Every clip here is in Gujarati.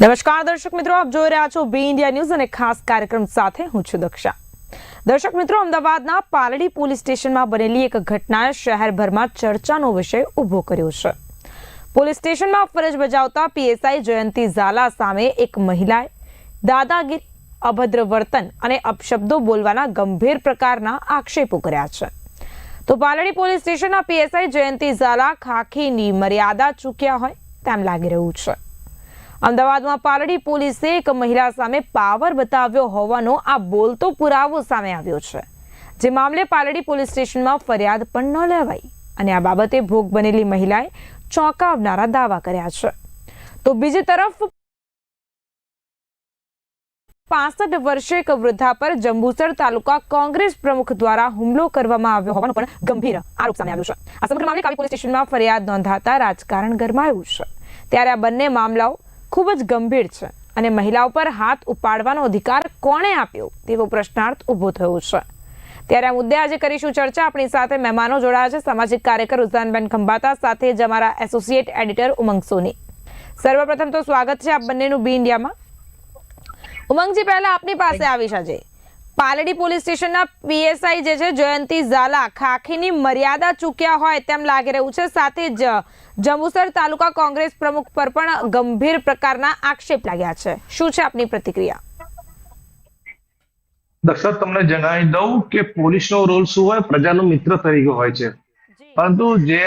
નમસ્કાર, દર્શક મિત્રો, આપ જોઈ રહ્યા છો બી ઇન્ડિયા ન્યૂઝ અને ખાસ કાર્યક્રમ સાથે હું છું દક્ષા. દર્શક મિત્રો, અમદાવાદના પાલડી પોલીસ સ્ટેશનમાં બનેલી એક ઘટનાએ શહેરભરમાં ચર્ચાનો વિષય ઊભો કર્યો છે. પોલીસ સ્ટેશનમાં ફરજ બજાવતા પીએસઆઈ જયંતિ ઝાલા સામે એક મહિલાએ દાદાગીરી, અભદ્ર વર્તન અને અપશબ્દો બોલવાના ગંભીર પ્રકારના આક્ષેપો કર્યા છે. તો પાલડી પોલીસ સ્ટેશનના પીએસઆઈ જયંતિ ઝાલા ખાખીની મર્યાદા ચૂક્યા હોય તેમ લાગી રહ્યું છે. અમદાવાદમાં પાલડી પોલીસે એક મહિલા સામે પાવર બતાવ્યો હોવાનો આ બોલતો પુરાવો સામે આવ્યો છે. જે મામલે પાલડી પોલીસ સ્ટેશનમાં ફરિયાદ પણ ન લેવાઈ અને આ બાબતે ભોગ બનેલી મહિલાએ ચોંકાવનારા દાવા કર્યા છે. તો બીજી તરફ પાસઠ વર્ષે એક વૃદ્ધા પર જંબુસર તાલુકા કોંગ્રેસ પ્રમુખ દ્વારા હુમલો કરવામાં આવ્યો હોવાનો પણ ગંભીર આરોપ સામે આવ્યો છે. આ સમગ્ર મામલે કાવી પોલીસ સ્ટેશનમાં ફરિયાદ નોંધાતા રાજકારણ ગરમાયું છે. ત્યારે આ બંને મામલાઓ ખૂબ જ ગંભીર છે અને મહિલાઓ પર હાથ ઉપાડવાનો અધિકાર કોણે આપ્યો તેવો પ્રશ્નાર્થ ઊભો થયો છે. ત્યારે આ મુદ્દે આજે કરીશું ચર્ચા. આપણી સાથે મહેમાનો જોડાયા છે. સામાજિક કાર્યકર ઉઝાનબેન ખંભાતા સાથે જ અમારા એસોસિએટ એડિટર ઉમંગ સોની. સર્વપ્રથમ તો સ્વાગત છે આપ બંનેનું બી ઇન્ડિયામાં. ઉમંગજી, પહેલા આપની પાસે આવીશ આજે. પાલડી પોલીસ સ્ટેશનના પીએસઆઈ જે છે જયંતિ ઝાલા ખાખીની મર્યાદા ચૂક્યા હોય તેમ લાગી રહ્યું છે. સાથે જ જંબુસર તાલુકા કોંગ્રેસ પ્રમુખ પર પણ ગંભીર પ્રકારના આક્ષેપ લાગ્યા છે. શું છે આપની પ્રતિક્રિયા? દક્ષા તમને જણાવી દઉં કે પોલીસનો રોલ શું હોય? પ્રજાનો મિત્ર તરીકે હોય છે. પરંતુ જે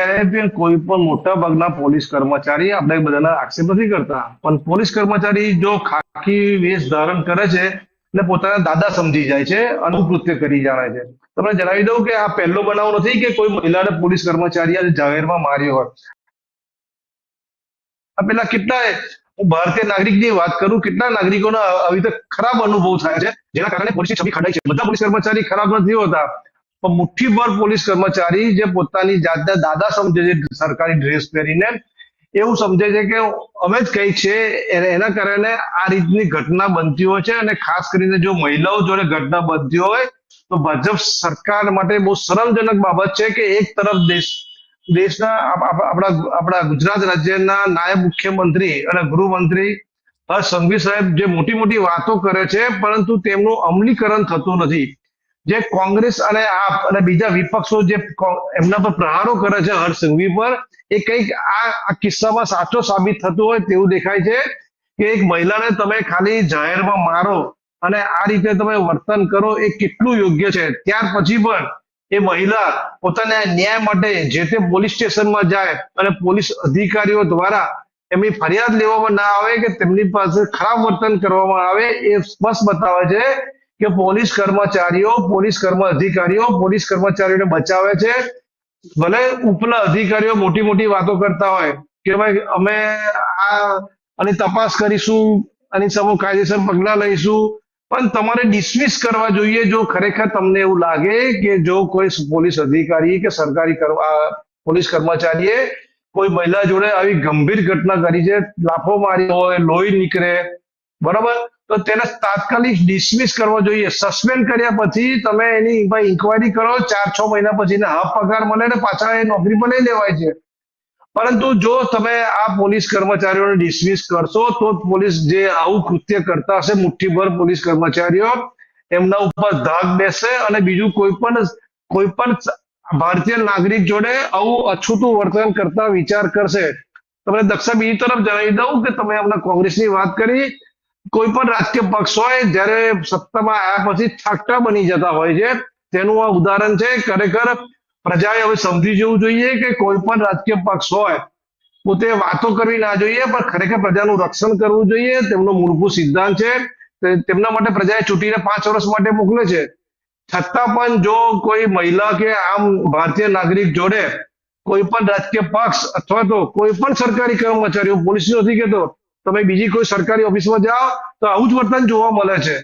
કોઈ પણ મોટા ભાગના પોલીસ કર્મચારી આપણે બધાના આક્ષેપ નથી કરતા. પણ પોલીસ કર્મચારી જો ખાખી વેશ ધારણ કરે છે એટલે પોતાના દાદા સમજી જાય છે, અનુકૃત્ય કરી જાણે છે. તમને જણાવી દઉં કે આ પહેલો બનાવ નથી કે કોઈ મહિલાને પોલીસ કર્મચારી જાહેરમાં માર્યો હોય. આ પેલા કેટલા હું ભારતીય નાગરિકની વાત કરું કેટલા નાગરિકોનો આવી ખરાબ અનુભવ થાય છે, જેના કારણે પોલીસની છબી ખડાય છે. બધા પોલીસ કર્મચારી ખરાબ નથી હોતા. પણ મુઠ્ઠીભર પોલીસ કર્મચારી જે પોતાની જાતને દાદા સમજે છે, સરકારી ડ્રેસ પહેરીને એવું સમજે છે કે અમે જ કઈ છે, એને- કારણે આ રીતની ઘટના બનતી હોય છે અને ખાસ કરીને જો મહિલાઓ જોડે ઘટના બનતી હોય, તો ભાજપ સરકાર માટે બહુ શરમજનક બાબત છે કે એક તરફ દેશ, દેશના આપ- આપ- આપણા આપણા ગુજરાત રાજ્યના નાયબ મુખ્યમંત્રી અને ગૃહમંત્રી હર્ષ સંઘવી સાહેબ જે મોટી મોટી વાતો કરે છે, પરંતુ તેમનું અમલીકરણ થતું નથી. જે કોંગ્રેસ અને આપ અને બીજા વિપક્ષો જે એમના પર પ્રહારો કરે છે હર્ષ પર, એ કંઈક આ કિસ્સામાં સાચો સાબિત થતું હોય તેવું દેખાય છે કે એક મહિલાને તમે ખાલી જાહેરમાં મારો અને આ રીતે તમે વર્તન કરો એ કેટલું યોગ્ય છે. ત્યાર પછી પણ એ મહિલા પોતાના ન્યાય માટે જે તે પોલીસ સ્ટેશનમાં જાય અને પોલીસ અધિકારીઓ દ્વારા એમની ફરિયાદ લેવામાં ના આવે કે તેમની પાસે ખરાબ વર્તન કરવામાં આવે એ સ્પષ્ટ બતાવે છે કે પોલીસ કર્મચારીઓ, પોલીસ કર્મ અધિકારીઓ, પોલીસ કર્મચારીઓને બચાવે છે. ભલે ઉપલા અધિકારીઓ મોટી મોટી વાતો કરતા હોય કે ભાઈ અમે આ અને તપાસ કરીશું, અને સમૂહ કાયદેસર પગલાં લઈશું, પણ તમારે ડિસમિસ કરવા જોઈએ જો ખરેખર તમને એવું લાગે કે જો કોઈ પોલીસ અધિકારી કે સરકારી પોલીસ કર્મચારીએ કોઈ મહિલા જોડે આવી ગંભીર ઘટના કરી છે, લાફો મારી હોય, લોહી નીકળે, બરાબર? તો તેને તાત્કાલિક ડિસમિસ કરવો જોઈએ. સસ્પેન્ડ કર્યા પછી તમે એની ઇન્કવાયરી કરો, ચાર, છ મહિના પછી હાફ પગાર મળે ને પાછા એ નોકરી પર લઈ લેવાય છે. પરંતુ જો તમે આ પોલીસ કર્મચારીઓને ડિસમિસ કરશો, તો પોલીસ જે આવું કૃત્ય કરતા હશે, મુઠ્ઠીભર પોલીસ કર્મચારીઓ, એમના ઉપર ધાક બેસે અને બીજું કોઈ પણ કોઈ પણ ભારતીય નાગરિક જોડે આવું અછૂતું વર્તન કરતા વિચાર કરશે. તમને દક્ષા બીજી તરફ જણાવી દઉં કે તમે હમણાં કોંગ્રેસની વાત કરી કોઈ પણ રાજકીય પક્ષ હોય, જ્યારે સત્તામાં આવ્યા પછી છાકટા બની જતા હોય છે. તેનું આ ઉદાહરણ છે, ખરેખર પ્રજાએ હવે સમજી જવું જોઈએ કે કોઈ પણ રાજકીય પક્ષ હોય, પોતે વાતો કરવી ના જોઈએ, પણ ખરેખર પ્રજાનું રક્ષણ કરવું જોઈએ. તેમનો મૂળભૂત સિદ્ધાંત છે તેમના માટે પ્રજાએ ચૂંટીને પાંચ વર્ષ માટે મોકલે છે. છતાં પણ જો કોઈ મહિલા કે આમ ભારતીય નાગરિક જોડે કોઈ પણ રાજકીય પક્ષ અથવા તો કોઈ પણ સરકારી કર્મચારીઓ પોલીસ નથી કહેતો તમે બીજી કોઈ સરકારી ઓફિસમાં જાઓ, તો આવું જ વર્તન જોવા મળે છે.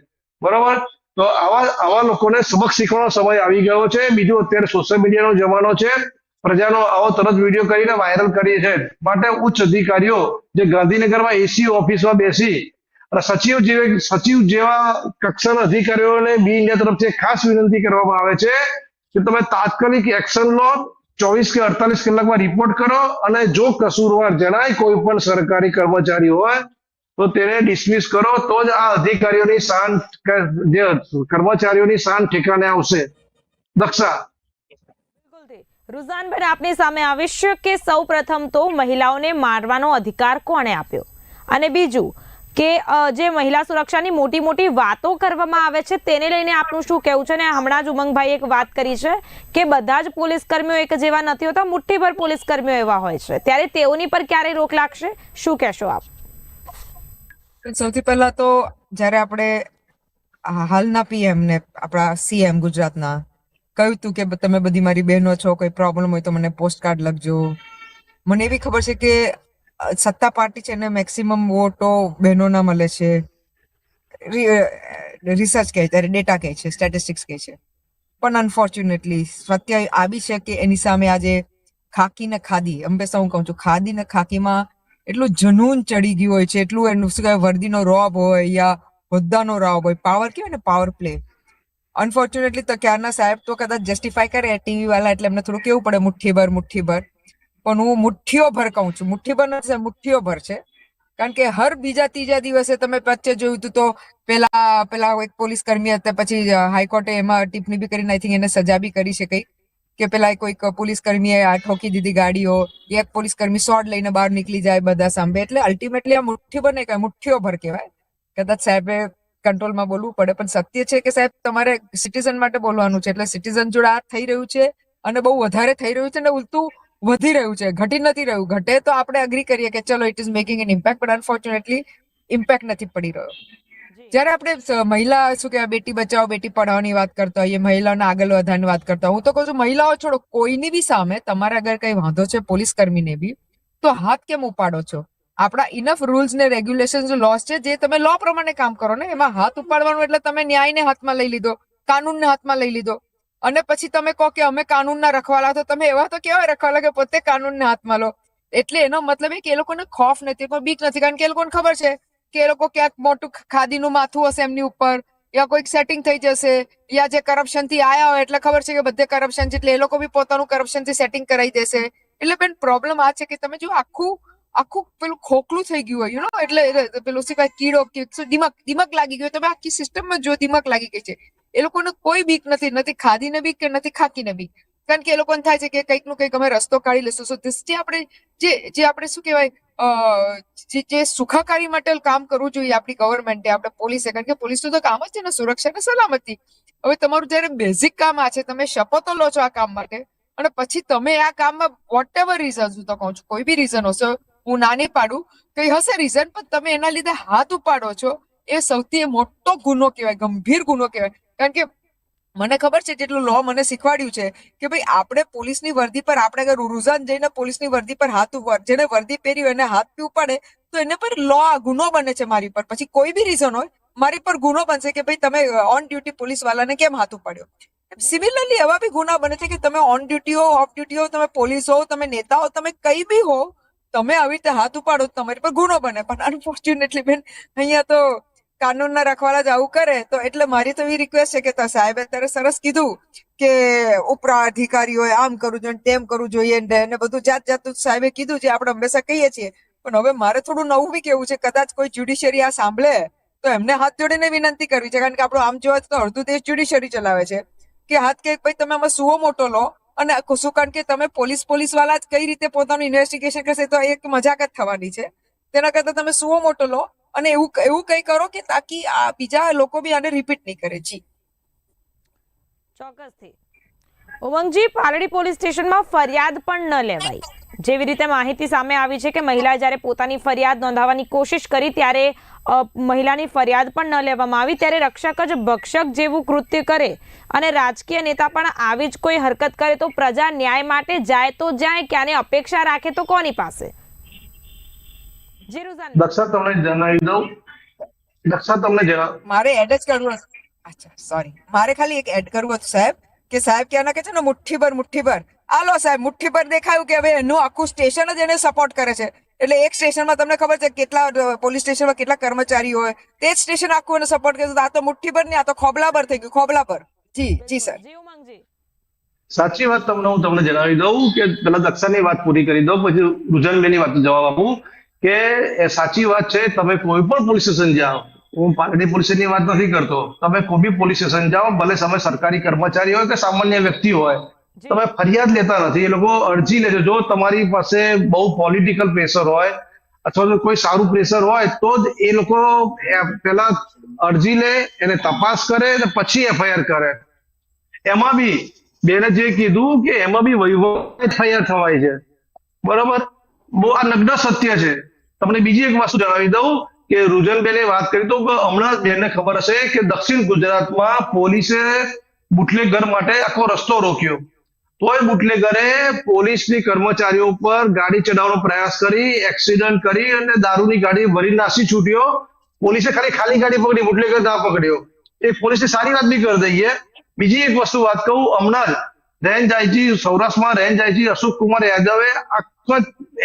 બરાબર? તો આવા આવા લોકોને સબક શીખવાનો સમય આવી ગયો છે. બીજું અત્યારે સોશિયલ મીડિયાનો જમાનો છે. પ્રજાનો આવો તરત વીડિયો કરીને વાયરલ કરીએ છે. માટે ઉચ્ચ અધિકારીઓ, જે ગાંધીનગરમાં એસી ઓફિસમાં બેસી, અને સચિવ જેવા સચિવ જેવા કક્ષાના અધિકારીઓને બી ઇન્ડિયા તરફથી ખાસ વિનંતી કરવામાં આવે છે કે તમે તાત્કાલિક એક્શન લો ચોવીસ કે અડતાલીસ કલાકમાં રિપોર્ટ કરો અને જો કસૂરવાર જણાય કોઈ પણ સરકારી કર્મચારી હોય, તો તેને ડિસમિસ કરો. તો જ આ અધિકારીઓની શાન જે કર્મચારીઓની શાન ઠેકાણે આવશે. દક્ષા. રુઝાનભાઈ આપની સામે આવીશ કે સૌ પ્રથમ તો મહિલાઓને મારવાનો અધિકાર કોણે આપ્યો? અને બીજું કે જે મહિલા સુરક્ષાની મોટી મોટી વાતો કરવામાં આવે છે, તેને લઈને આપનું શું કહેવું છે? ને હમણાં જ ઉમંગભાઈ એક વાત કરી છે કે, બધા જ પોલીસ કર્મીઓ એક જેવા નથી હોતા, મુઠ્ઠીભર પોલીસ કર્મીઓ એવા હોય છે. ત્યારે તેઓની પર ક્યારે રોક લાગશે? શું કહેશો આપ? સૌથી પહેલા તો જ્યારે આપણે હાલના પીએમ ને આપણા સીએમ ગુજરાતના કહ્યું હતું કે, તમે બધી મારી બહેનો છો, કોઈ પ્રોબ્લેમ હોય તો મને પોસ્ટ કાર્ડ લખજો. મને એવી ખબર છે કે સત્તા પાર્ટી છે એને મેક્સિમમ વોટો બહેનોના મળે છે. રિસર્ચ કહે ત્યારે ડેટા કહે છે, સ્ટેટિસ્ટિક્સ કહે છે. પણ અનફોર્ચ્યુનેટલી સત્ય આવી છે કે એની સામે આજે ખાકી ને ખાદી હંમેશા હું કહું છું, ખાદી ને ખાકીમાં એટલું જનૂન ચડી ગયું હોય છે, એટલું એનું શું કહેવાય, વર્દીનો રોબ હોય યા હોદ્દાનો રોબ હોય, પાવર કહેવાય ને, પાવર પ્લે. અનફોર્ચ્યુનેટલી તો ક્યારના સાહેબ તો કદાચ જસ્ટિફાય કરે, ટીવી વાળા એટલે એમને થોડું કેવું પડે મુઠ્ઠીભર મુઠ્ઠીભર પણ હું મુઠ્ઠીઓ ભર કહું છું. મુઠ્ઠીભર નથી, મુઠ્ઠીઓ ભર છે. કારણ કે હર બીજા ત્રીજા દિવસે તમે વચ્ચે જોયું હતું તો પેલા પેલા એક પોલીસ કર્મી હતા, પછી હાઈકોર્ટે એમાં ટિપ્પણી બી કરીને આઈ થિંક એને સજા બી કરી છે કઈ. કે પેલા કોઈક પોલીસ કર્મીએ આ ઠોકી દીધી ગાડીઓ, એક પોલીસ કર્મી શોર્ટ લઈને બહાર નીકળી જાય બધા સાંભળે એટલે અલ્ટિમેટલી આ મુઠ્ઠી બને કે મુઠ્ઠીઓ ભર કહેવાય. કદાચ સાહેબે કંટ્રોલમાં બોલવું પડે, પણ સત્ય છે કે સાહેબ તમારે સિટીઝન માટે બોલવાનું છે. એટલે સિટીઝન જોડે આ થઈ રહ્યું છે અને બહુ વધારે થઈ રહ્યું છે ને ઉલટું વધી રહ્યું છે ઘટી નથી રહ્યું. ઘટે તો આપણે અગ્રી કરીએ કે ચલો it is making an impact પણ અનફોર્ચ્યુનેટલી ઇમ્પેક્ટ નથી પડી રહ્યો. જ્યારે આપણે મહિલા શું કહેવાય બેટી બચાવો બેટી પઢાઓની વાત કરતા હોઈએ મહિલાઓને આગળ વધારવાની વાત કરતા હોય હું તો કહું છું મહિલાઓ છોડો કોઈની બી સામે તમારે અગર કઈ વાંધો છે પોલીસ કર્મીને બી તો હાથ કેમ ઉપાડો છો? આપણા ઇનફ રૂલ્સ ને રેગ્યુલેશન લોસ છે જે તમે લો પ્રમાણે કામ કરો ને એમાં હાથ ઉપાડવાનું એટલે તમે ન્યાયને હાથમાં લઈ લીધો કાનૂનને હાથમાં લઈ લીધો. અને પછી તમે કહો કે અમે કાનૂનના રખવાલા તો તમે એવા તો કેવા રખવાલા કે પોતે કાનૂનને હાથમાં લો? એટલે એનો મતલબ એ કે એ લોકોને ખોફ નથી પણ બીક નથી, કારણ કે એ લોકોને ખબર છે કે એ લોકો ક્યાંક મોટું ખાદીનું માથું હશે એમની ઉપર, યા કોઈક સેટિંગ થઈ જશે, યા જે કરપ્શનથી આયા હોય એટલે ખબર છે કે બધે કરપ્શન છે, એટલે એ લોકો બી પોતાનું કરપ્શનથી સેટિંગ કરાવી દેશે. એટલે બેન પ્રોબ્લેમ આ છે કે તમે જો આખું આખું પેલું ખોખલું થઈ ગયું હોય યુ નો એટલે પેલું શું કીડો, કે દિમાગ દિમાગ લાગી ગયો તમે આખી સિસ્ટમમાં જો દિમાગ લાગી ગઈ છે. એ લોકોને કોઈ બીક નથી નથી ખાધીને બીક કે નથી ખાકીને બીક. કારણ કે એ લોકોને થાય છે કે કંઈકનું કંઈક અમે રસ્તો કાઢી લેશું સો જે આપણે, જે જે આપણે શું કહેવાય જે સુખાકારી માટે કામ કરવું જોઈએ આપણી ગવર્મેન્ટે આપણે પોલીસે કારણ કે પોલીસનું તો કામ જ છે ને, સુરક્ષા ને સલામતી. હવે તમારું જયારે બેઝિક કામ આ છે, તમે શપથો લો છો આ કામ માટે, અને પછી તમે આ કામમાં વોટ એવર રીઝન હું તો કહું છું, કોઈ બી રીઝન હશે, હું નાની પાડું, કઈ હશે રીઝન પણ તમે એના લીધે હાથ ઉપાડો છો, એ સૌથી મોટો ગુનો કહેવાય, ગંભીર ગુનો કહેવાય. કારણ કે મને ખબર છે જેટલું લો મને શીખવાડ્યું છે કે ભાઈ આપણે પોલીસની વર્દી પર આપણે અગર રૂઝાન જઈને પોલીસની વર્દી પર હાથ જેને વર્દી પહેરી હોય એને હાથ પીવું ઉપાડે, તો એને પર લો ગુનો બને છે મારી પર. પછી કોઈ બી રીઝન હોય, મારી પર ગુનો બનશે કે ભાઈ તમે ઓન ડ્યુટી પોલીસ વાળાને કેમ હાથ ઉપાડ્યો? સિમિલરલી એવા બી ગુના બને છે કે તમે ઓન ડ્યુટી હો ઓફ ડ્યુટી હો, તમે પોલીસ હો, તમે નેતા હો, તમે કઈ બી હો, તમે આવી રીતે હાથ ઉપાડો તમારી પર ગુનો બને. પણ અનફોર્ચ્યુનેટલી બેન, અહીંયા તો કાનૂનના રખવાલા જ આવું કરે, તો એટલે મારી તો એવી રિક્વેસ્ટ છે કે તો સાહેબે અત્યારે સરસ કીધું કે ઉપરા અધિકારીઓએ આમ કરવું જોઈએ તેમ કરવું જોઈએ ને બધું જાત જાતનું સાહેબે કીધું છે, આપણે હંમેશા કહીએ છીએ. પણ હવે મારે થોડું નવું બી કેવું છે, કદાચ કોઈ જ્યુડિશિયરી આ સાંભળે, તો એમને હાથ જોડીને વિનંતી કરવી છે, કારણ કે આપણું આમ જોવા તો અડધું દેશ જ્યુડિશિયરી ચલાવે છે. કે હાથ કે ભાઈ તમે આમાં સુવો મોટો લો, અને શું કારણ કે તમે પોલીસ પોલીસવાળા જ કઈ રીતે પોતાનું ઇન્વેસ્ટિગેશન કરશે તો એક મજાક જ થવાની છે. તેના કરતા તમે સુવો મોટો લો અને એવું એવું કઈ કરો કે તાકી આ બીજા લોકો બી આને રિપીટ નહીં કરે. જી. ચોક્કસથી. ઉમંગજી પાલડી પોલીસ સ્ટેશનમાં ફરિયાદ પણ ન લેવાય જેવી રીતે માહિતી સામે આવી છે કે મહિલાએ જ્યારે પોતાની ફરિયાદ નોંધાવવાની કોશિશ કરી ત્યારે મહિલાની ફરિયાદ પણ ન લેવામાં આવી. ત્યારે રક્ષક જ ભક્ષક જેવું કૃત્ય કરે અને રાજકીય નેતા પણ આવી જ કોઈ હરકત કરે તો પ્રજા ન્યાય માટે જાય તો જાય, ક્યાંને અપેક્ષા રાખે તો કોની પાસે? દક્ષા તમને જણાવી દઉં. દક્ષા તમને જણાવ. મારે એડ જ કરવું અચ્છા સોરી મારે ખાલી એક એડ કરવું હતું સાહેબ કે સાહેબ ક્યાં કે છે ને મુઠ્ઠીભર મુઠ્ઠીભર. આલો સાહેબ મુઠ્ઠીભર દેખાયું કે હવે એનું આખું સ્ટેશન જ એને સપોર્ટ કરે છે. એટલે એક સ્ટેશનમાં તમને ખબર છે કેટલા પોલીસ સ્ટેશનમાં કેટલા કર્મચારીઓ હોય. તે જ સ્ટેશન આખું એને સપોર્ટ કરે તો આ તો મુઠ્ઠીભર નહીં આ તો ખોબલાભર થઈ ગયું ખોબલાભર. જી જી સર. સાચી વાત તમને હું તમને જણાવી દઉં કે પેલા દક્ષાની વાત પૂરી કરી દઉં પછી રુજનબેનની વાત જવાબ આપું. કે સાચી વાત છે તમે કોઈ પણ પોલીસ સ્ટેશન જાઓ. હું પાટડી પોલીસ સ્ટેશનની વાત નથી કરતો. તમે કોઈ બી પોલીસ સ્ટેશન જાઓ ભલે તમે સરકારી કર્મચારી હોય કે સામાન્ય વ્યક્તિ હોય. તમે ફરિયાદ લેતા નથી. એ લોકો અરજી લેજો. જો તમારી પાસે બહુ પોલિટિકલ પ્રેશર હોય અથવા તો કોઈ સારું પ્રેશર હોય તો જ એ લોકો પેલા અરજી લે એને તપાસ કરે અને પછી એફઆઈઆર કરે. એમાં બી બેને જે કીધું કે એમાં બી વહીવટ એફઆઈઆર થવાય છે. બરોબર? બહુ આ નગ્ન સત્ય છે. તમને બીજી એક વસ્તુ જણાવી દઉં કે રુજનબેને વાત કરી તો હમણાં બેનને ખબર હશે કે દક્ષિણ ગુજરાતમાં પોલીસે બુટલેગર માટે આખો રસ્તો રોક્યો. તોય બુટલેગરે પોલીસની કર્મચારીઓ પર ગાડી ચડાવવાનો પ્રયાસ કરી, એક્સિડન્ટ કરી અને દારૂની ગાડી ભરી નાસી છૂટ્યો. પોલીસે ખાલી ખાલી ગાડી પકડી, બુટલેગર ના પકડ્યો. એ પોલીસની સારી વાત બી કરી દઈએ. બીજી એક વસ્તુ વાત કહું, હમણાં જ રેન્જ આઈજી સૌરાષ્ટ્રમાં રેન્જ આઈજી અશોક યાદવે આખો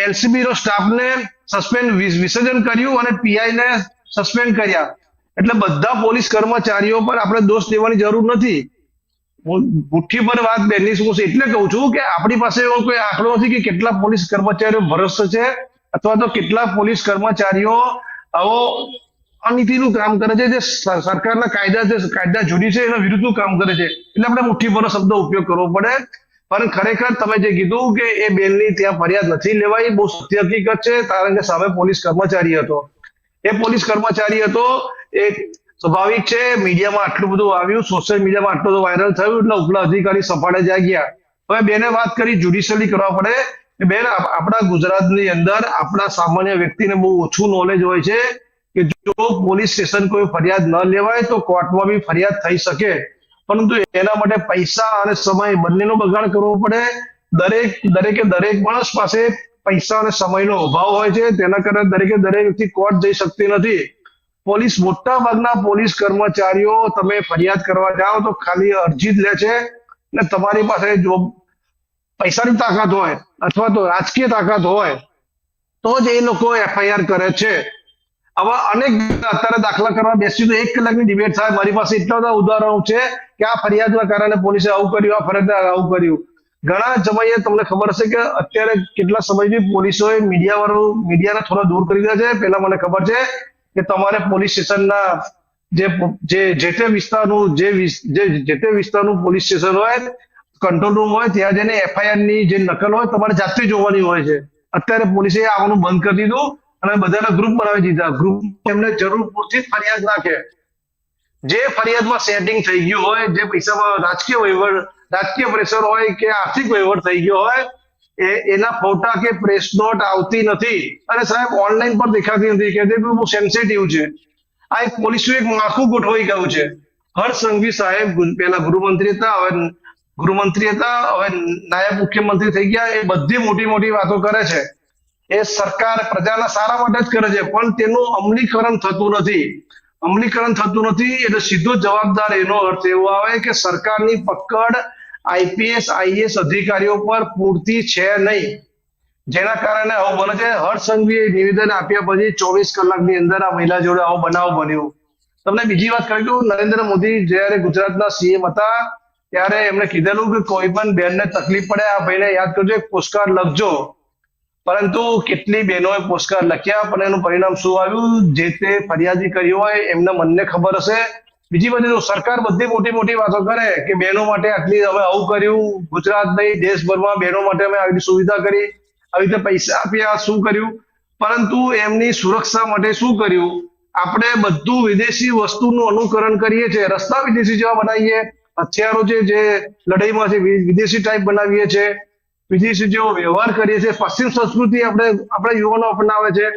એલસીબી નો સ્ટાફને સસ્પેન્ડ વિસર્જન કર્યું અને પીઆઈ ને સસ્પેન્ડ કર્યા. એટલે બધા પોલીસ કર્મચારીઓ પર આપણે દોષ દેવાની જરૂર નથી. મુઠ્ઠી પર વાત બેની હું એટલે કહું છું કે આપણી પાસે એવો કોઈ આંકડો નથી કે કેટલા પોલીસ કર્મચારીઓ ભ્રષ્ટ છે અથવા તો કેટલા પોલીસ કર્મચારીઓ આવો અનીતિનું કામ કરે છે, જે સરકારના કાયદા જે કાયદા જુદી છે, એના વિરુદ્ધનું કામ કરે છે. એટલે આપણે મુઠ્ઠી પર શબ્દ ઉપયોગ કરવો પડે. પણ ખરેખર તમે જે કીધું કે એ બેનની ત્યાં ફરિયાદ નથી લેવાઈ, બહુ સત્ય હકીકત છે, કારણ કે સામે પોલીસ કર્મચારી હતો. એ પોલીસ કર્મચારી હતો, એ સ્વાભાવિક છે, મીડિયામાં આટલું બધું આવ્યું, સોશિયલ મીડિયામાં આટલું બધું વાયરલ થયું, એટલે ઉપલા અધિકારી સફાળે જાગ્યા હવે બેને વાત કરી જ્યુડિશિયલી કરવા પડે. બેન આપણા ગુજરાતની અંદર આપણા સામાન્ય વ્યક્તિને બહુ ઓછું નોલેજ હોય છે. કે જો પોલીસ સ્ટેશન કોઈ ફરિયાદ ન લેવાય તો કોર્ટમાં બી ફરિયાદ થઈ શકે. પરંતુ એના માટે પૈસા અને સમય બંનેનો બગાડ કરવો પડે. દરેક, દરેકે દરેક માણસ પાસે પૈસા અને સમયનો અભાવ હોય છે. તેના કારણે દરેકે દરેક કોર્ટ જઈ શકતી નથી. પોલીસ મોટા ભાગના પોલીસ કર્મચારીઓ તમે ફરિયાદ કરવા જાઓ તો ખાલી અરજી જ લે છે ને તમારી પાસે જો પૈસાની તાકાત હોય અથવા તો રાજકીય તાકાત હોય તો જ એ લોકો એફઆઈઆર કરે છે. આવા અનેક અત્યારે દાખલા કરવા બેસી તો એક કલાકની ડિબેટ થાય મારી પાસે એટલા બધા ઉદાહરણો છે કે આ ફરિયાદના કારણે પોલીસે આવું કર્યું, આ ફરિયાદ આવું કર્યું. ઘણા સમયે તમને ખબર હશે કે અત્યારે કેટલા સમયથી પોલીસોએ મીડિયા વાળું મીડિયાને થોડા દૂર કરી દીધા છે. પેલા મને ખબર છે કે તમારે પોલીસ સ્ટેશનના જે જે જે તે વિસ્તારનું, જે વિસ- જે જે તે વિસ્તારનું પોલીસ સ્ટેશન હોય, કંટ્રોલ રૂમ હોય, ત્યાં જઈને એફઆઈઆરની જે નકલ હોય, તમારે જાતે જોવાની હોય છે. અત્યારે પોલીસે આવવાનું બંધ કરી દીધું. અને બધાના ગ્રુપ બનાવી દીધા. ગ્રુપ એમને જરૂર પૂરતી ફરિયાદ નાખે. જે ફરિયાદમાં સેટિંગ થઈ ગયું હોય, જે પૈસામાં રાજકીય વહીવટ, રાજકીય પ્રેશર હોય કે આર્થિક વહીવટ થઈ ગયો હોય, એ એના ફોટા કે પ્રેસ નોટ આવતી નથી. અને સાહેબ ઓનલાઈન પર દેખાતી નથી. કે બહુ સેન્સિટિવ છે. આ એક પોલીસનું એક માળખું ગોઠવાઈ ગયું છે. હર્ષ સાહેબ પેલા ગૃહમંત્રી હતા, હવે ગૃહમંત્રી હતા, હવે નાયબ મુખ્યમંત્રી થઈ ગયા. એ બધી મોટી મોટી વાતો કરે છે. એ સરકાર પ્રજાના સારા માટે જ કરે છે, પણ તેનું અમલીકરણ થતું નથી. અમલીકરણ થતું નથી એટલે સીધો જવાબદાર એનો અર્થ એવો આવે કે સરકારની પકડ આઈપીએસ આઈએસ અધિકારીઓ પર પૂરતી છે નહીં. જેના કારણે આવું બને છે, હર્ષ સંઘવીએ નિવેદન આપ્યા પછી ચોવીસ કલાકની અંદર આ મહિલા જોડે આવો બનાવ બન્યો. તમને બીજી વાત કહી દઉં નરેન્દ્ર મોદી જ્યારે ગુજરાતના સીએમ હતા, ત્યારે એમણે કીધેલું કે કોઈ પણ બેનને તકલીફ પડે, આ ભાઈને યાદ કરજો, એક પોસ્ટકાર્ડ લખજો. પરંતુ કેટલી બહેનોએ પોસ્ટકાર્ડ લખ્યા પણ એનું પરિણામ શું આવ્યું? જે તે ફરિયાદી કરી હોય એમના મનને ખબર હશે. બીજી બધી સરકાર બધી મોટી મોટી વાતો કરે કે બહેનો માટે આટલી અમે આવું કર્યું, ગુજરાત નહીં, દેશભરમાં બહેનો માટે અમે આવી સુવિધા કરી, આવી રીતે પૈસા આપ્યા, શું કર્યું? પરંતુ એમની સુરક્ષા માટે શું કર્યું? આપણે બધું વિદેશી વસ્તુનું અનુકરણ કરીએ છીએ, રસ્તા વિદેશી જેવા બનાવીએ. હથિયારો છે જે લડાઈમાં છે વિદેશી ટાઈપ બનાવીએ છીએ. વિદેશી જેવો વ્યવહાર કરીએ છીએ, પશ્ચિમ સંસ્કૃતિ આપણે, આપણા યુવાનો અપનાવે છે.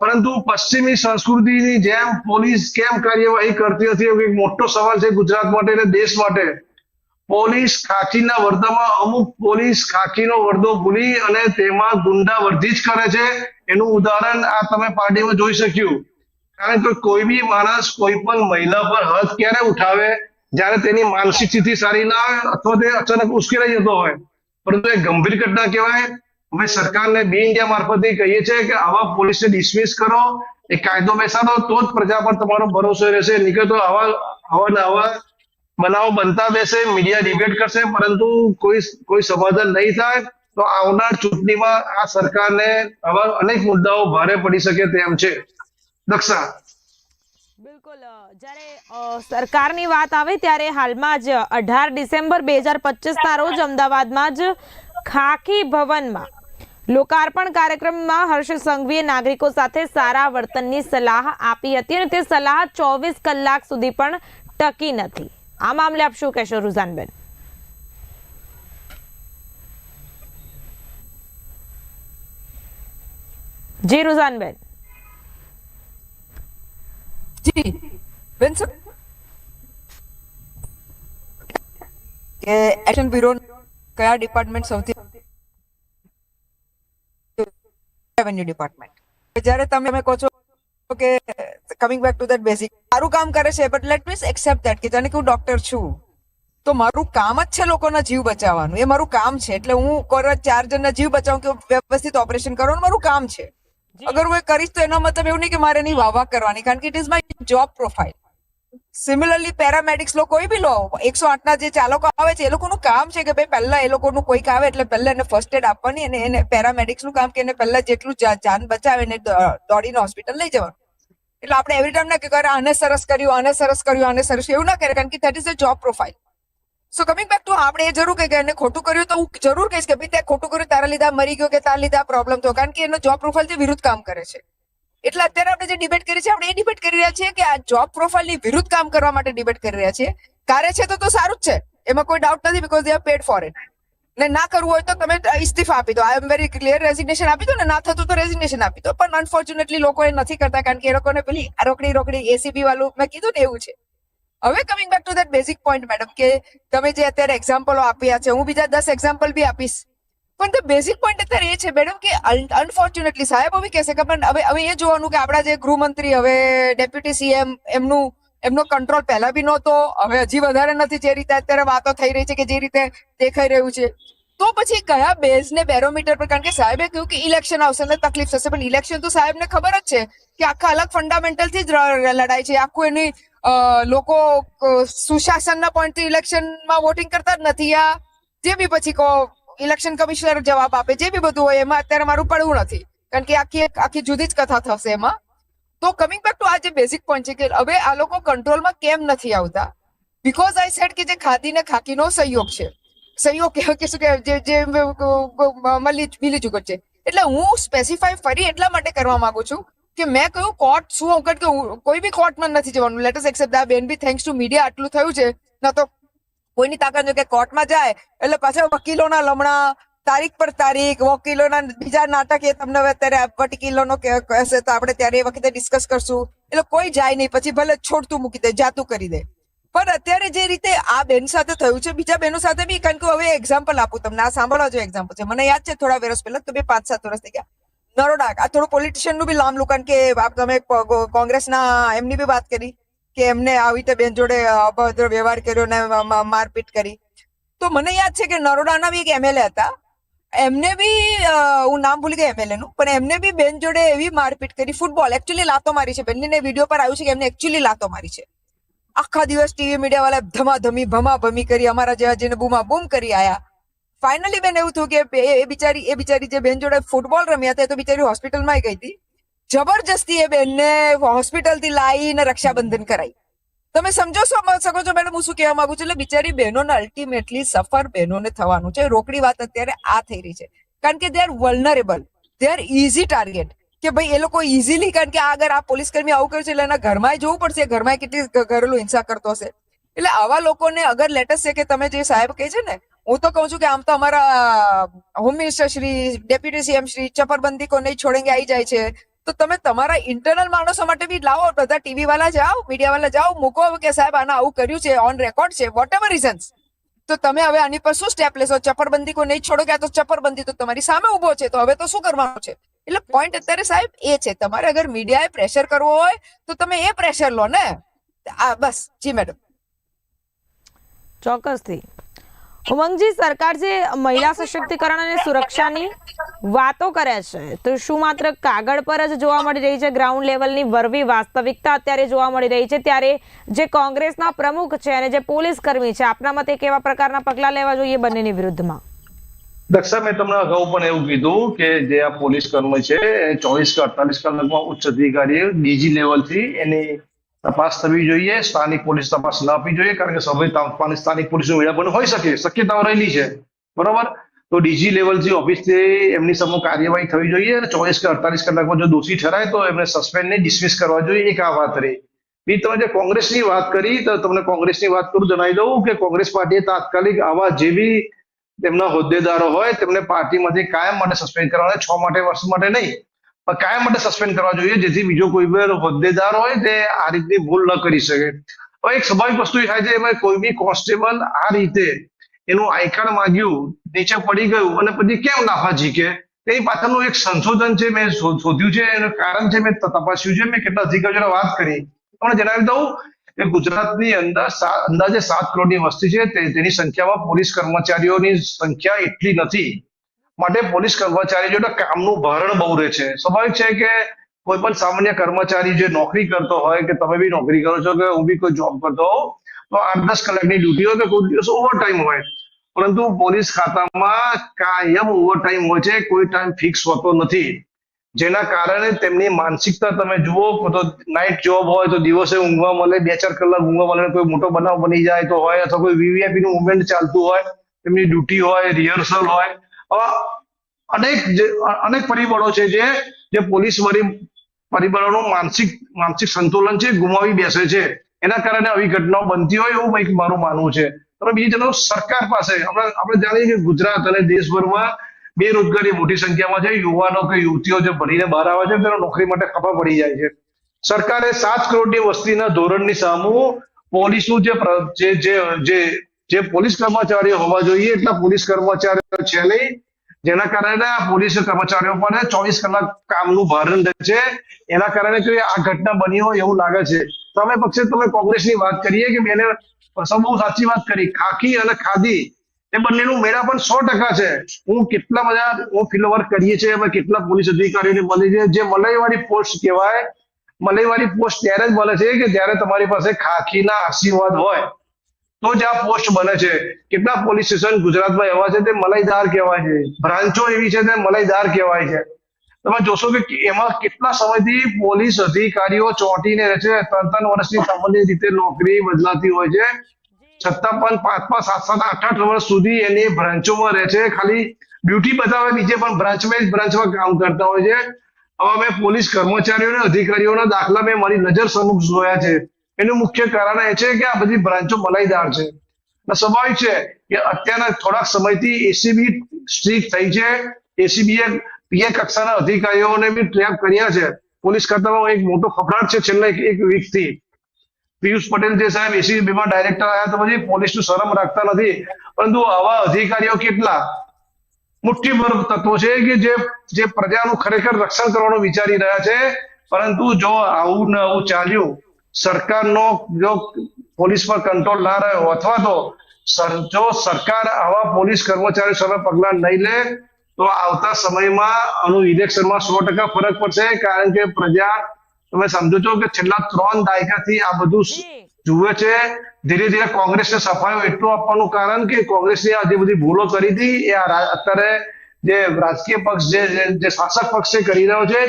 પરંતુ પશ્ચિમી સંસ્કૃતિની જેમ પોલીસ કેમ કાર્યવાહી કરતી એવો એક મોટો સવાલ છે ગુજરાત માટે અને દેશ માટે. પોલીસ ખાકીના વર્ધામાં, અમુક પોલીસ ખાકીનો વર્ધો ભૂલી અને તેમાં ગુંડાવર્ધી જ કરે છે. એનું ઉદાહરણ આ તમે પાર્ટીમાં જોઈ શક્યું. કારણ કે કોઈ બી માણસ, કોઈ પણ મહિલા પર હાથ ક્યારે ઉઠાવે? જ્યારે તેની માનસિક સ્થિતિ સારી ના હોય અથવા તે અચાનક ઉશ્કેરાઈ જતો હોય. પરંતુ એ ગંભીર ઘટના કહેવાય. અમે સરકારને બી ઇન્ડિયા મારફતે કહીએ છીએ કે આવા પોલીસને ડિસમિસ કરો. એ કાયદો બેસાડો, તો જ પ્રજા પર તમારો ભરોસો રહેશે. નીકળે તો આવા આવા આવા બનાવો બનતા બેસે મીડિયા ડિબેટ કરશે. પરંતુ કોઈ કોઈ સમાધાન નહીં થાય, તો આવનાર ચૂંટણીમાં આ સરકારને આવા અનેક મુદ્દાઓ ભારે પડી શકે તેમ છે. દક્ષા બિલકુલ જ્યારે સરકારની વાત આવે ત્યારે હાલમાં જ અઢાર ડિસેમ્બર બે હજાર પચીસના રોજ અમદાવાદમાં જ ખાકી ભવનમાં લોકાર્પણ કાર્યક્રમમાં હર્ષ સંઘવીએ નાગરિકો સાથે સારા વર્તનની સલાહ આપી હતી અને તે સલાહ ચોવીસ કલાક સુધી પણ ટકી નથી. આ મામલે આપ શું કહેશો રૂઝાનબેન? જી રૂઝાનબેન. જી. બેન સર કે એક્શન બ્યુરો કયા ડિપાર્ટમેન્ટ સૌથી રેવન્યુ ડિપાર્ટમેન્ટ જ્યારે તમે કહો છો કે coming back to that basic સારું કામ કરે છે but let means except that કે જાણે કે હું ડોક્ટર છું. તો મારું કામ જ છે લોકોના જીવ બચાવવાનું. એ મારું કામ છે. એટલે હું કોરા ચાર જણના જીવ બચાવું કે વ્યવસ્થિત ઓપરેશન કરવાનું મારું કામ છે. અગર હું એ કરીશ તો એનો મતલબ એવું નહીં કે મારે એની વાહ કરવાની, કારણ કે it is my job profile similarly paramedics લો કોઈ બી લો, એકસો આઠના જે ચાલકો આવે છે, એ લોકોનું કામ છે કે ભાઈ પહેલા એ લોકોનું કોઈક આવે એટલે પહેલા એને ફર્સ્ટ એડ આપવાની અને એને પેરામેડિક્સનું કામ કે એને પહેલા જેટલું જાન બચાવે એને દોડીને હોસ્પિટલ લઈ જવાનું. એટલે આપણે એવરી ટાઈમ ના કે આને સરસ કર્યું, આને સરસ કર્યું, આને સરસ એવું ના કરે કારણ કે that is a job profile so coming back to આપણે એ જરૂર કે એને ખોટું કર્યું તો હું જરૂર કહીશ કે ભાઈ, તે ખોટું કર્યું, તારા લીધા મરી ગયો કે તારા લીધા પ્રોબ્લેમ થયો. કારણ કે એનો જોબ પ્રોફાઇલથી વિરુદ્ધ કામ કરે છે. એટલે અત્યારે આપણે જે ડિબેટ કરી છે, આપણે એ ડિબેટ કરી રહ્યા છીએ કે આ જોબ પ્રોફાઇલની વિરુદ્ધ કામ કરવા માટે ડિબેટ કરી રહ્યા છીએ. કાર્ય છે તો તો સારું જ છે. એમાં કોઈ ડાઉટ નથી because they are paid for it ને ના કરવું હોય તો તમે ઇસ્તીફા આપી દો. I am very clear resignation આપી દો ને ના થતું તો રેઝિગ્નેશન આપી દો. પણ અનફોર્ચ્યુનેટલી લોકો એ નથી કરતા કારણ કે એ લોકોને પેલી રોકડી રોકડી એસીબી વાળું મેં કીધું ને એવું છે. હવે coming back to that basic point madam કે તમે જે અત્યારે એક્ઝામ્પલો આપ્યા છે, હું બીજા દસ એક્ઝામ્પલ બી આપીશ. પણ ધ બેઝિક પોઈન્ટ અત્યારે એ છે મેડમ કે અનફોર્ચ્યુનેટલી સાહેબ હવે કહેશે કે પણ હવે હવે એ જોવાનું કે આપણા જે ગૃહમંત્રી, હવે ડેપ્યુટી સીએમ એમનું, એમનો કંટ્રોલ પહેલા બી નહોતો, હવે હજી વધારે નથી જે રીતે અત્યારે વાતો થઈ રહી છે કે જે રીતે દેખાઈ રહ્યું છે. તો પછી કયા બેઝ ને બેરોમીટર પર? કારણ કે સાહેબે કહ્યું કે ઇલેક્શન આવશે ને તકલીફ થશે. પણ ઇલેક્શન તો સાહેબને ખબર જ છે કે આખા અલગ ફંડામેન્ટલથી જ લડાય છે. આખું એની લોકો સુશાસનના પોઈન્ટથી ઇલેક્શનમાં વોટિંગ કરતા જ નથી આ જે બી પછી કહો ઇલેક્શન કમિશનર જવાબ આપે જે બી બધું હોય એમાં અત્યારે મારું પડવું નથી કારણ કે આખી આખી જુદી જ કથા થશે એમાં તો કમિંગ બેક ટુ આ જે બેઝિક પોઈન્ટ છે કે હવે આ લોકો કંટ્રોલમાં કેમ નથી આવતા બિકોઝ આઈ સેડ કે જે ખાદી ને ખાકીનો સહયોગ છે સહયોગ કે શું કે જે જે મળી મિલી ચૂક્યો છે એટલે હું સ્પેસિફાઈ ફરી એટલા માટે કરવા માંગુ છું કે મેં કહ્યું કોર્ટ શું? વખત કે કોઈ બી કોર્ટમાં નથી જવાનું. લેટ અસ એક્સેપ્ટ આ બેન બી થેન્ક્સ ટુ મીડિયા આટલું થયું છે, ન તો કોઈની તાકાત કે કોર્ટમાં જાય, એટલે પાછા વકીલોના લમણા, તારીખ પર તારીખ, વકીલોના બીજા નાટક એ તમને હવે અત્યારે પર્ટિક્યુલરનો કહેશે તો આપણે ત્યારે એ વખતે ડિસ્કસ કરશું. એટલે કોઈ જાય નહીં. પછી ભલે છોડતું મૂકી દે, જાતું કરી દે. પણ અત્યારે જે રીતે આ બેન સાથે થયું છે, બીજા બહેનો સાથે બી, કારણ કે હવે એક્ઝામ્પલ આપું તમને. આ સાંભળવા જો એક્ઝામ્પલ છે. મને યાદ છે, થોડા વર્ષ પહેલા, તો બે, પાંચ, સાત વર્ષ થઈ ગયા. નરોડા આ થોડું પોલિટિશિયનનું બી લાંબલું, કારણ કે આપ તમે કોંગ્રેસના એમની બી વાત કરી કે એમને આવી રીતે બેન જોડે અભદ્ર વ્યવહાર કર્યો ને મારપીટ કરી. તો મને યાદ છે કે નરોડાના બી એક એમએલએ હતા. એમને બી હું નામ ભૂલી ગઈ એમએલએ નું પણ એમને બી બેન જોડે એવી મારપીટ કરી. ફૂટબોલ એકચ્યુઅલી લાતો મારી છે. બેનની વીડિયો પર આવ્યું છે કે એમને એકચ્યુઅલી લાતો મારી છે. આખા દિવસ ટીવી મીડિયા વાળા ધમાધમી, ભમાભમી કરી, અમારા જેવા જેને બૂમા બૂમ કરી આયા. ફાઇનલી બેન એવું થયું કે એ બિચારી એ બિચારી જે બેન જોડે ફૂટબોલ રમ્યા હતા તો બિચારી હોસ્પિટલમાં ગઈ હતી. જબરજસ્તી એ બેનને હોસ્પિટલથી લાવીને રક્ષાબંધન કરાઈ. તમે સમજો છો શકો છો મેડમ હું શું કહેવા માંગુ છું? એટલે બિચારી બહેનોને અલ્ટિમેટલી સફર બહેનોને થવાનું છે. રોકડી વાત અત્યારે આ થઈ રહી છે. કારણ કે they are vulnerable they are easy target કે ભાઈ એ લોકો ઇઝીલી કારણ કે આગળ આ પોલીસ કર્મી આવું કર્યું છે, એટલે એના ઘરમાં જોવું પડશે. ઘરમાં કેટલી ઘરેલું હિંસા કરતો હશે. એટલે આવા લોકોને અગર લેટેસ્ટ છે કે તમે જે સાહેબ કહે છે ને હું તો કહું છું કે આમ તો અમારા home minister Shri deputy CM Shri ચપરબંધી કો નહીં છોડેંગે આવી જાય છે. તો તમે તમારા ઇન્ટરનલ માણસો માટે બી લાવો, બધા ટીવી વાળા જાઓ મીડિયા વાળા જાઓ, મૂકો કે સાહેબ આના આવું કર્યું છે ઓન રેકોર્ડ છે વોટ એવર રીઝન્સ તો તમે હવે આની પર શું સ્ટેપ લેશો? ચપરબંધી કો નહીં છોડો કે તો ચપરબંધી તો તમારી સામે ઊભો છે, તો હવે તો શું કરવાનું છે? એટલે પોઈન્ટ અત્યારે સાહેબ એ છે, તમારે અગર મીડિયાએ પ્રેશર કરવો હોય, તો તમે એ પ્રેશર લો ને. આ બસ, જી મેડમ ચોક્કસથી. ઉમંગજી, સરકાર જે મહિલા સશક્તિકરણ અને સુરક્ષાની વાતો કરે છે, તો શું માત્ર કાગળ પર જ જોવા મળી રહી છે? ગ્રાઉન્ડ લેવલની વરવી વાસ્તવિકતા અત્યારે જોવા મળી રહી છે. ત્યારે જે કોંગ્રેસના પ્રમુખ છે અને જે પોલીસ કર્મી છે, આપના મતે કેવા પ્રકારના પગલાં લેવા જોઈએ બંનેની વિરુદ્ધમાં? દક્ષા, મેં તમને અગાઉ પણ એવું કીધું કે જે આ પોલીસ કર્મ છે, ચોવીસ કે અડતાલીસ કલાકમાં ઉચ્ચ અધિકારીએ ડીજી લેવલથી એની તપાસ થવી જોઈએ, સ્થાનિક પોલીસ તપાસ ન આપવી જોઈએ, કારણ કે સમય તાપમાન સ્થાનિક પોલીસનું વિડાપન હોઈ શકે શક્યતાઓ રહેલી છે. બરોબર? તો ડીજી લેવલથી ઓફિસથી એમની સમૂહ કાર્યવાહી થવી જોઈએ અને ચોવીસ કે અડતાલીસ કલાકમાં જો દોષી ઠરાય, તો એમને સસ્પેન્ડ ને ડિસમિસ કરવા જોઈએ, એક આ વાત રહી. બી તમે જે કોંગ્રેસની વાત કરી, તો તમને કોંગ્રેસની વાત કરું, જણાવી દઉં કે કોંગ્રેસ પાર્ટીએ તાત્કાલિક આવા જેવી તેમના હોદ્દેદારો હોય, તેમને પાર્ટીમાંથી કાયમ માટે સસ્પેન્ડ કરવાના, છ માટે વર્ષ માટે નહીં. પણ કાયમ માટે સસ્પેન્ડ કરવા જોઈએ, જેથી બીજો કોઈ પણ હોદ્દેદાર હોય તે આ રીતની ભૂલ ન કરી શકે. હવે એક સ્વાભાવિક વસ્તુ એ થાય છે, એમાં કોઈ બી કોન્સ્ટેબલ આ રીતે એનું કાર્ડ માંગ્યું, નીચે પડી ગયું અને પછી કેમ નાફા જીકે તેની પાછળનું એક સંશોધન છે મેં શોધ્યું છે, એનું કારણ છે, મેં તપાસ્યું છે, મેં કેટલા અધિકારીઓને વાત કરી. તમને જણાવી દઉં કે ગુજરાતની અંદર અંદાજે સાત કરોડની વસ્તી છે તેની સંખ્યામાં પોલીસ કર્મચારીઓની સંખ્યા એટલી નથી. માટે પોલીસ કર્મચારી જોડે કામનું ભારણ બહુ રહે છે. સ્વાભાવિક છે કે કોઈ પણ સામાન્ય કર્મચારી જે નોકરી કરતો હોય કે તમે બી નોકરી કરો છો કે હું બી કોઈ જોબ કરતો હોઉં, તો આઠ દસ કલાકની ડ્યુટી હોય કે કોઈ દિવસ ઓવર ટાઈમ હોય. પરંતુ પોલીસ ખાતામાં કાયમ ઓવર ટાઈમ હોય છે, કોઈ ટાઈમ ફિક્સ હોતો નથી. જેના કારણે તેમની માનસિકતા તમે જુઓ તો નાઇટ જોબ હોય તો દિવસે ઊંઘવા મળે, બે ચાર કલાક ઊંઘવા મળે, કોઈ મોટો બનાવ બની જાય તો હોય અથવા કોઈ વીવીઆઈપી નું મુવમેન્ટ ચાલતું હોય, તેમની ડ્યુટી હોય રિહર્સલ હોય અનેક અનેક પરિબળો છે જે જે પોલીસ વળી પરિબળોનું માનસિક માનસિક સંતુલન છે, ગુમાવી બેસે છે. એના કારણે આવી ઘટનાઓ બનતી હોય એવું કંઈક મારું માનવું છે. અને બીજી તરફ સરકાર પાસે, આપણે આપણે જાણીએ કે ગુજરાત અને દેશભરમાં બેરોજગારી મોટી સંખ્યામાં છે, યુવાનો કે યુવતીઓ જે ભણીને બહાર આવે છે, તેનો નોકરી માટે ખભા પડી જાય છે. સરકારે સાત કરોડની વસ્તીના ધોરણની સામુ પોલીસનું જે જે જે જે પોલીસ કર્મચારીઓ હોવા જોઈએ, એટલા પોલીસ કર્મચારીઓ છે નહીં. જેના કારણે પોલીસ કર્મચારીઓ પણ ચોવીસ કલાક કામનું ભારણ રહે છે. એના કારણે કોઈ આ ઘટના બની હોય એવું લાગે છે. તમે પક્ષે તમે કોંગ્રેસની વાત કરીએ કે બેને બહુ સાચી વાત કરી. ખાખી અને ખાદી, એ બંનેનું મેળા પણ સો ટકા છે. હું કેટલા બધા, હું ફિલ્ડ વર્ક કરીએ છીએ, અમે કેટલા પોલીસ અધિકારીઓને મળી છે જે મલાઈવાળી પોસ્ટ કહેવાય, મલાઈવાળી પોસ્ટ ત્યારે જ મળે છે કે જ્યારે તમારી પાસે ખાખીના આશીર્વાદ હોય. તો જ આ પોસ્ટ બને છે. કેટલા પોલીસ સ્ટેશન ગુજરાતમાં એવા છે તે મલાઈદાર કહેવાય છે. બ્રાન્ચો એવી છે તે મલાઈદાર કહેવાય છે. તમે જોશો કે એમાં કેટલા સમયથી પોલીસ અધિકારીઓ ચોંટીને રહે છે. ત્રણ ત્રણ વર્ષની સામાન્ય રીતે નોકરી બદલાતી હોય છે. છતાં પણ પાંચ પાંચ સાત સાત આઠ આઠ વર્ષ સુધી એની બ્રાન્ચોમાં રહે છે. ખાલી ડ્યુટી બતાવે બીજે પણ બ્રાન્ચમાં જ બ્રાન્ચમાં કામ કરતા હોય છે. હવે મેં પોલીસ કર્મચારીઓને અધિકારીઓના દાખલા મેં મારી નજર સમક્ષ જોયા છે. એનું મુખ્ય કારણ એ છે કે આ બધી બ્રાન્ચો મલાઈદાર છે. અને સ્વાભાવિક છે કે અત્યારના થોડાક સમયથી એસીબી સ્ટ્રીક થઈ છે. એસીબીએ પીએ કક્ષાના અધિકારીઓને બી ટ્રેપ કર્યા છે. પોલીસ ખાતામાં એક મોટો ફફડાટ છે છેલ્લા એક વીકથી પિયુષ પટેલ જે સાહેબ એસીબી માં ડાયરેક્ટર આવ્યા તો પછી પોલીસનું શરમ રાખતા નથી. પરંતુ આવા અધિકારીઓ કેટલા? મુઠ્ઠીભર તત્વો છે કે જે જે પ્રજાનું ખરેખર રક્ષણ કરવાનું વિચારી રહ્યા છે. પરંતુ જો આવું ને આવું ચાલ્યું સરકારનો જો પોલીસ પર કંટ્રોલ ના રહ્યો અથવા તો જો સરકાર આવા પોલીસ કર્મચારીઓ સામે પગલાં નહીં લે તો આવતા સમયમાં આનું ઇલેક્શનમાં સો ટકા ફરક પડશે કારણ કે પ્રજા તમે સમજો છો કે છેલ્લા ત્રણ દાયકાથી આ બધું જુએ છે. ધીરે ધીરે કોંગ્રેસને સફાયો એટલું આપવાનું કારણ કે કોંગ્રેસની આ જે બધી ભૂલો કરી હતી એ અત્યારે જે રાજકીય પક્ષ જે શાસક પક્ષ છે કરી રહ્યો છે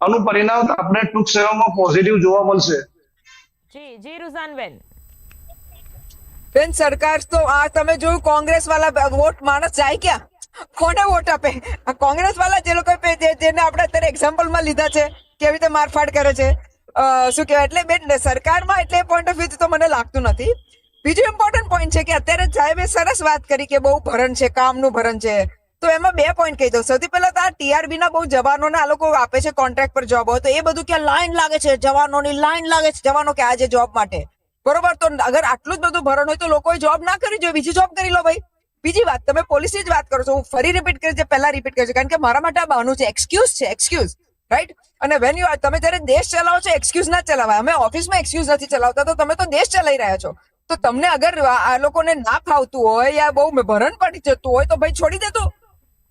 આનું પરિણામ આપણે ટૂંક સમયમાં પોઝિટિવ જોવા મળશે. જી જી રુઝાનબેન બેન, સરકાર તો આ તમે જોયું કોંગ્રેસ વાળા વોટ માણસ જાય ક્યાં? કોને વોટ આપે? કોંગ્રેસ વાળા જે લોકો જેને આપણે અત્યારે એક્ઝામ્પલમાં લીધા છે, કેવી રીતે મારફાડ કરે છે શું કહેવાય? એટલે બેન સરકારમાં એટલે પોઈન્ટ ઓફ વ્યૂ તો મને લાગતું નથી. બીજું ઇમ્પોર્ટન્ટ પોઈન્ટ છે કે અત્યારે સાહેબે સરસ વાત કરી કે બહુ ભરણ છે, કામનું ભરણ છે. તો એમાં બે પોઈન્ટ કહી દઉં. સૌથી પહેલા તો આ ટીઆરબી ના બહુ જવાનોને આ લોકો આપે છે કોન્ટ્રાક્ટ પર જોબ હોય તો એ બધું ક્યાં લાઈન લાગે છે? જવાનોની લાઈન લાગે છે જવાનો કે આજે જોબ માટે. બરોબર? તો અગર આટલું જ બધું ભરણ હોય તો લોકોએ જોબ ના કરવી જોઈએ બીજી જોબ કરી લો ભાઈ. બીજી વાત, તમે પોલીસની જ વાત કરો છો. હું ફરી રિપીટ કરી છે પહેલા રિપીટ કરી છે કારણ કે મારા માટે આ બહાનું છે. એક્સક્યુઝ છે એક્સક્યુઝ રાઈટ અને વેન યુ તમે જ્યારે દેશ ચલાવો છો એક્સક્યુઝ ના ચલાવાય. અમે ઓફિસમાં એક્સક્યુઝ નથી ચલાવતા. તો તમે તો દેશ ચલાવી રહ્યા છો. તો તમને અગર આ લોકોને ના ફાવતું હોય યા બહુ ભરણ પડી જતું હોય તો ભાઈ છોડી દે તું.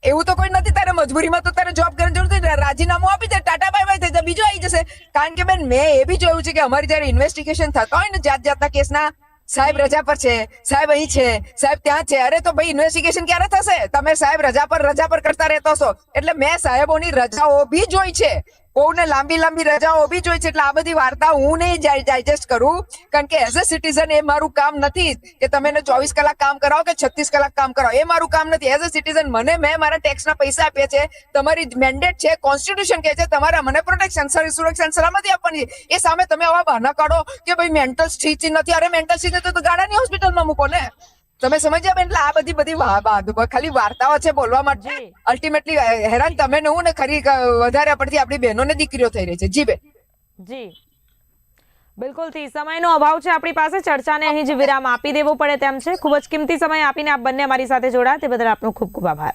એવું તો કોઈ નથી, તારે મજબૂરીમાં તો તારે જોબ કરવાની જરૂર નથી. રાજીનામું આપી દે, ટાટા બાય બાય થઈ જાય બીજો આવી જશે. કારણ કે બેન, મેં એ બી જોયું છે કે અમારી જયારે ઇન્વેસ્ટિગેશન થતા હોય ને જાત જાતના કેસના, સાહેબ રજા પર છે, સાહેબ અહીં છે, સાહેબ ત્યાં છે. અરે તો ભાઈ ઇન્વેસ્ટિગેશન ક્યારે થશે? તમે સાહેબ રજા પર રજા પર કરતા રહેતો છો એટલે મેં સાહેબોની રજાઓ બી જોઈ છે. બહુને લાંબી લાંબી રજાઓ બી જોઈ છે એટલે આ બધી વાર્તા હું નહીં ડાયજેસ્ટ કરું. કારણ કે એઝ અ સિટીઝન એ મારું કામ નથી કે તમે એને ચોવીસ કલાક કામ કરાવો કે છત્રીસ કલાક કામ કરાવો. એ મારું કામ નથી. એઝ અ સિટીઝન મને, મેં મારા ટેક્સના પૈસા આપ્યા છે. તમારી મેન્ડેટ છે. કોન્સ્ટિટ્યુશન કહે છે, તમારા મને પ્રોટેક્શન સુરક્ષા સલામતી આપવાની. એ સામે તમે આવા બહાના કાઢો કે ભાઈ મેન્ટલ સ્ટીચ નથી. અરે મેન્ટલ સ્ટીચ તો ગાડાની હોસ્પિટલમાં મૂકો ને. તમે સમજ્યા બેન? એટલે આ બધી બધી વા- ખાલી વાર્તાઓ છે બોલવા માટે. અલ્ટિમેટલી હેરાન તમે ને હું ને ખરી વધારે પડતી આપણી બહેનોને દીકરીઓ થઈ રહી છે. જી બેન. જી. બિલકુલથી સમયનો અભાવ છે આપણી પાસે. ચર્ચાને અહીં જ વિરામ આપી દેવો પડે તેમ છે. ખૂબ જ કિંમતી સમય આપીને આપ બંને અમારી સાથે જોડાયા. તે બદલ આપનો ખૂબ ખૂબ આભાર.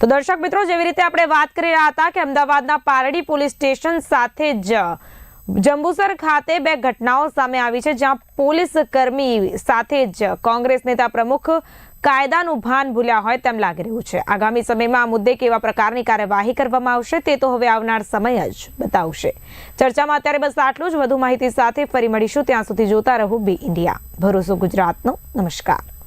તો દર્શક મિત્રો જેવી રીતે આપણે વાત કરી રહ્યા હતા કે અમદાવાદના પારડી પોલીસ સ્ટેશન સાથે જ જંબુસર ખાતે બે ઘટનાઓ સામે આવી છે, જ્યાં પોલીસ કર્મી સાથે જ કોંગ્રેસ નેતા પ્રમુખ કાયદાનું ભાન ભૂલ્યા હોય તેમ લાગી રહ્યું છે. આગામી સમયમાં આ મુદ્દે કેવા પ્રકારની કાર્યવાહી કરવામાં આવશે તે તો હવે આવનાર સમય જ બતાવશે. ચર્ચામાં અત્યારે બસ આટલું જ. વધુ માહિતી સાથે ફરી મળીશું. ત્યાં સુધી જોતા રહો બી ઇન્ડિયા. ભરોસો ગુજરાતનો. નમસ્કાર.